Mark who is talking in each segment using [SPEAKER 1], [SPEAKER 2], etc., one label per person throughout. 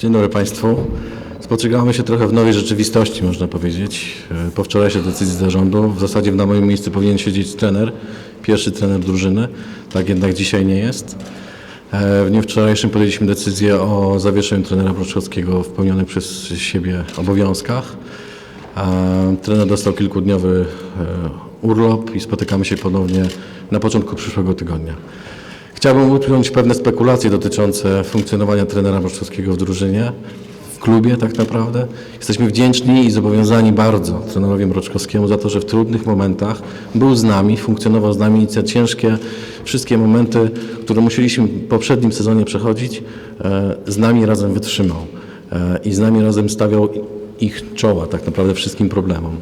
[SPEAKER 1] Dzień dobry Państwu. Spotykamy się trochę w nowej rzeczywistości, można powiedzieć. E, Po wczorajszej decyzji zarządu, w zasadzie na moim miejscu powinien siedzieć trener, pierwszy trener drużyny, tak jednak dzisiaj nie jest. E, W dniu wczorajszym podjęliśmy decyzję o zawieszeniu trenera Broczkowskiego w pełnionych przez siebie obowiązkach. E, Trener dostał kilkudniowy urlop i spotykamy się ponownie na początku przyszłego tygodnia. Chciałbym utknąć pewne spekulacje dotyczące funkcjonowania trenera Broczkowskiego w drużynie, w klubie tak naprawdę. Jesteśmy wdzięczni i zobowiązani bardzo trenerowi Mroczkowskiemu za to, że w trudnych momentach był z nami, funkcjonował z nami i te ciężkie wszystkie momenty, które musieliśmy w poprzednim sezonie przechodzić, e, z nami razem wytrzymał e, i z nami razem stawiał ich czoła tak naprawdę wszystkim problemom.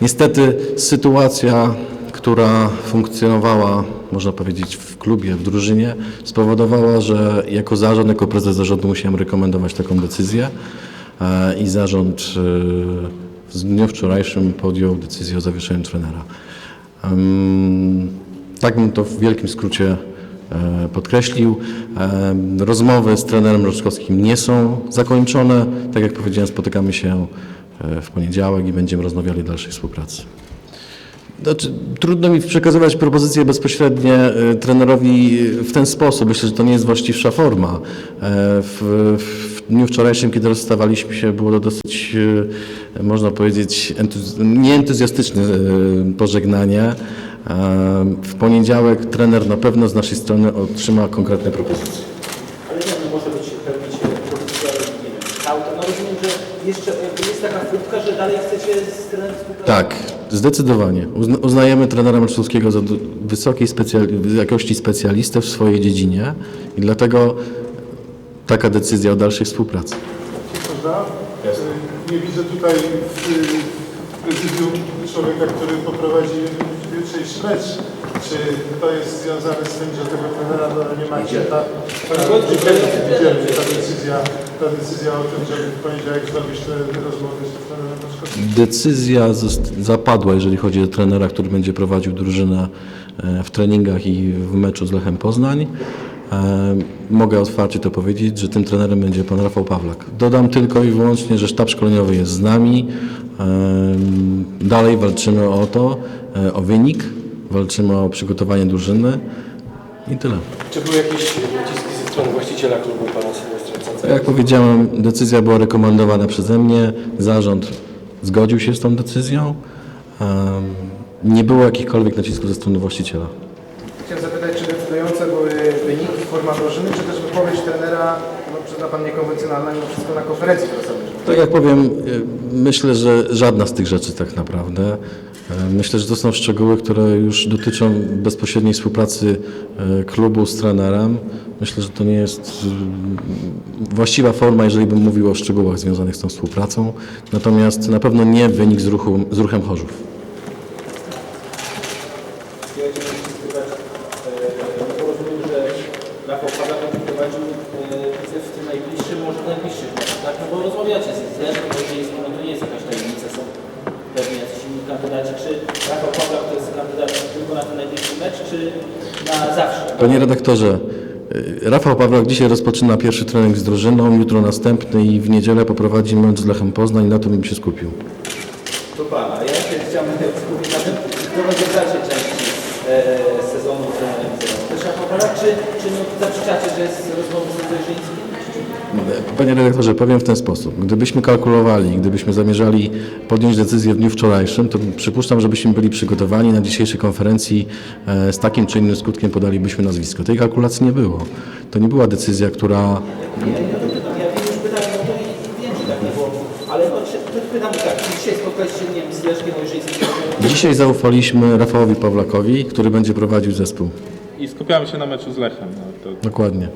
[SPEAKER 1] Niestety sytuacja, która funkcjonowała, można powiedzieć, w klubie, w drużynie, spowodowała, że jako zarząd, jako prezes zarządu musiałem rekomendować taką decyzję e, i zarząd e, w dniu wczorajszym podjął decyzję o zawieszeniu trenera. Tak bym to w wielkim skrócie e, podkreślił. Rozmowy z trenerem Roczkowskim nie są zakończone. Tak jak powiedziałem, spotykamy się w poniedziałek i będziemy rozmawiali o dalszej współpracy. Znaczy, trudno mi przekazywać propozycje bezpośrednie e, trenerowi w ten sposób. Myślę, że to nie jest właściwsza forma. E, W, w dniu wczorajszym, kiedy rozstawaliśmy się, było to dosyć, e, można powiedzieć, entuz- nieentuzjastyczne e, pożegnanie. E, W poniedziałek trener na pewno z naszej strony otrzyma konkretne propozycje.
[SPEAKER 2] Ale nie, może być pełnić propozycja, nie. No rozumiem, że jeszcze furtka, że dalej chcecie z trenerem współpracować.
[SPEAKER 1] Tak, zdecydowanie. Uzna- Uznajemy trenera Męczkowskiego za du- wysokiej specjali- jakości specjalistę w swojej dziedzinie i dlatego taka decyzja o dalszej współpracy.
[SPEAKER 3] Prawda? Nie widzę tutaj w, w prezydium człowieka, który poprowadzi jutrzejszy mecz. Czy to jest związane z tym, że tego trenera no, nie macie? Ta, ta, idziemy, ta, decyzja, ta decyzja o tym, żeby w poniedziałek zrobić te rozmowy z trenerem.
[SPEAKER 1] Decyzja zapadła, jeżeli chodzi o trenera, który będzie prowadził drużynę e, w treningach i w meczu z Lechem Poznań. E, Mogę otwarcie to powiedzieć, że tym trenerem będzie pan Rafał Pawlak. Dodam tylko i wyłącznie, że sztab szkoleniowy jest z nami. E, Dalej walczymy o to, o wynik, walczymy o przygotowanie drużyny i tyle.
[SPEAKER 4] Czy były jakieś naciski ze strony właściciela klubu pana Sylwestra
[SPEAKER 1] Tak jak powiedziałem, decyzja była rekomendowana przeze mnie. Zarząd zgodził się z tą decyzją. Nie było jakichkolwiek nacisków ze strony właściciela.
[SPEAKER 5] Chciałem zapytać, czy decydujące były wyniki, forma drużyny, czy też wypowiedź trenera, no przyzna Pan niekonwencjonalna mimo wszystko na konferencji prasowej.
[SPEAKER 1] Tak jak powiem, y, myślę, że żadna z tych rzeczy tak naprawdę. E, Myślę, że to są szczegóły, które już dotyczą bezpośredniej współpracy e, klubu z trenerem. Myślę, że to nie jest y, właściwa forma, jeżeli bym mówił o szczegółach związanych z tą współpracą. Natomiast na pewno nie wynik z, ruchu, z ruchem Chorzów.
[SPEAKER 2] Ja chciałem się spytać, e, no bo rozumiem, że Rafał Pawlak będzie prowadził e, w tym najbliższym, może w najbliższych meczach, tak? No bo rozmawiacie z zresztą, bo jeżeli no to nie jest jakaś tajemnica, są pewnie jacyś inni kandydaci. Czy Rafał Pawlak to jest kandydat tylko na ten najbliższy mecz, czy na zawsze?
[SPEAKER 1] Panie redaktorze, y, Rafał Pawlak dzisiaj rozpoczyna pierwszy trening z drużyną, jutro następny i w niedzielę poprowadzi mecz z Lechem Poznań, na tym bym się skupił.
[SPEAKER 2] Do Pana. Ja się chciałbym skupić na tym, kto będzie w dalszej części e, sezonu trenerem. Też Rafał Pawlak, czy, czy no, zaprzeczacie, że jest rozmowa z Dojrzyńskim?
[SPEAKER 1] Panie redaktorze, powiem w ten sposób. Gdybyśmy kalkulowali, gdybyśmy zamierzali podjąć decyzję w dniu wczorajszym, to przypuszczam, żebyśmy byli przygotowani na dzisiejszej konferencji e, z takim czy innym skutkiem podalibyśmy nazwisko. Tej kalkulacji nie było. To nie była decyzja, która
[SPEAKER 2] dzisiaj
[SPEAKER 1] zaufaliśmy Rafałowi Pawlakowi, który będzie prowadził zespół.
[SPEAKER 6] I skupiamy się na meczu z Lechem. No, to
[SPEAKER 1] Dokładnie.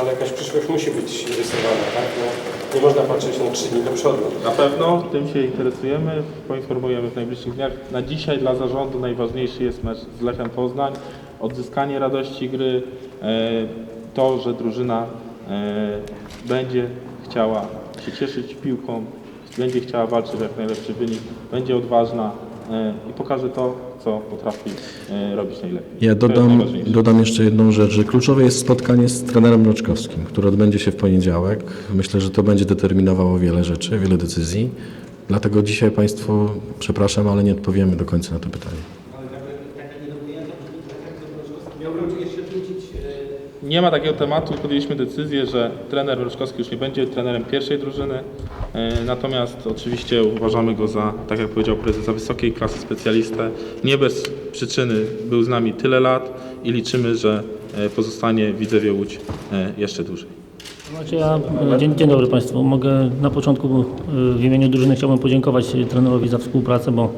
[SPEAKER 4] Ale jakaś przyszłość musi być rysowana, tak? No, nie można patrzeć na trzy dni do przodu.
[SPEAKER 6] na pewno tym się interesujemy, poinformujemy w najbliższych dniach. Na dzisiaj dla zarządu najważniejszy jest mecz z Lechem Poznań, odzyskanie radości gry, e, to, że drużyna e, będzie chciała się cieszyć piłką, będzie chciała walczyć o jak najlepszy wynik, będzie odważna i pokaże to, co potrafi e, robić najlepiej.
[SPEAKER 1] Ja dodam, dodam jeszcze jedną rzecz, że kluczowe jest spotkanie z trenerem Mroczkowskim, które odbędzie się w poniedziałek. Myślę, że to będzie determinowało wiele rzeczy, wiele decyzji. Dlatego dzisiaj Państwu, przepraszam, ale nie odpowiemy do końca na to pytanie.
[SPEAKER 6] Nie ma takiego tematu i podjęliśmy decyzję, że trener Mroczkowski już nie będzie trenerem pierwszej drużyny. E, Natomiast oczywiście uważamy go za, tak jak powiedział prezes, za wysokiej klasy specjalistę. Nie bez przyczyny był z nami tyle lat i liczymy, że e, pozostanie Widzewie Łódź e, jeszcze dłużej.
[SPEAKER 7] Ja, dzień, dzień dobry Państwu. Mogę na początku w imieniu drużyny chciałbym podziękować trenerowi za współpracę, bo,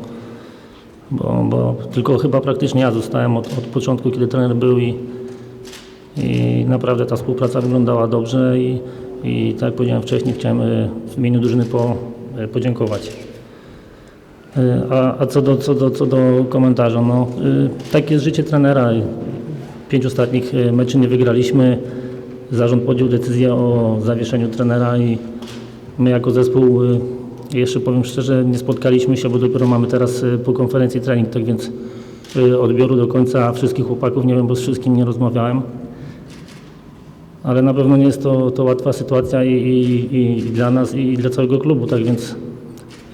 [SPEAKER 7] bo, bo tylko chyba praktycznie ja zostałem od, od początku, kiedy trener był i, i naprawdę ta współpraca wyglądała dobrze i, i tak jak powiedziałem wcześniej, chciałem y, w imieniu drużyny po, y, podziękować. Y, A, a co, do, co, do, co do komentarza, no, takie jest życie trenera. Pięć ostatnich meczy nie wygraliśmy. Zarząd podjął decyzję o zawieszeniu trenera i my jako zespół, jeszcze powiem szczerze, nie spotkaliśmy się, bo dopiero mamy teraz po konferencji trening, tak więc odbioru do końca wszystkich chłopaków nie wiem, bo z wszystkim nie rozmawiałem. Ale na pewno nie jest to, to łatwa sytuacja i, i, i dla nas, i dla całego klubu, tak więc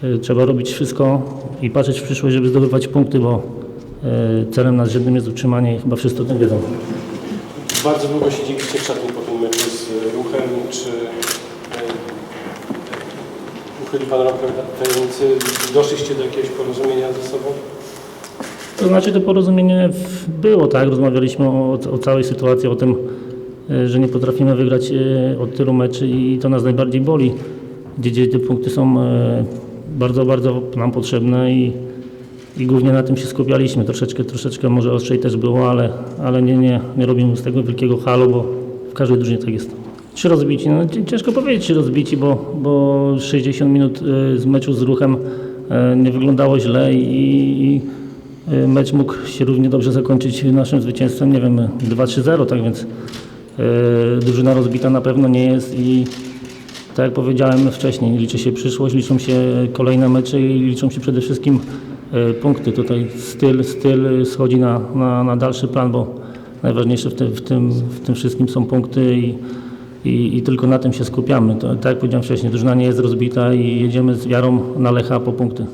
[SPEAKER 7] y, trzeba robić wszystko i patrzeć w przyszłość, żeby zdobywać punkty, bo y, celem nadrzędnym jest utrzymanie i chyba wszyscy o tym wiedzą.
[SPEAKER 4] Bardzo długo siedzieliście w szatni po tym meczu z e, ruchem. Czy e, uchyli Pan rąk tajemnicy? Doszliście do jakiegoś porozumienia ze sobą?
[SPEAKER 7] To znaczy to porozumienie było, tak? Rozmawialiśmy o, o całej sytuacji, o tym, e, że nie potrafimy wygrać e, od tylu meczy i to nas najbardziej boli, gdzie, te punkty są e, bardzo, bardzo nam potrzebne i, i głównie na tym się skupialiśmy. Troszeczkę, troszeczkę może ostrzej też było, ale, ale nie, nie, nie robimy z tego wielkiego halu, bo w każdej drużynie tak jest. Czy rozbici? No, ci- ciężko powiedzieć, czy rozbici, bo, bo 60 minut e, z meczu z ruchem e, nie wyglądało źle i, i Mecz mógł się równie dobrze zakończyć naszym zwycięstwem, nie wiem, 2-3-0, tak więc drużyna rozbita na pewno nie jest i tak jak powiedziałem wcześniej, liczy się przyszłość, liczą się kolejne mecze i liczą się przede wszystkim y, punkty. Tutaj styl, styl schodzi na, na, na dalszy plan, bo najważniejsze w tym, w tym, w tym wszystkim są punkty i, i, i tylko na tym się skupiamy. To, tak jak powiedziałem wcześniej, drużyna nie jest rozbita i jedziemy z wiarą na Lecha po punkty.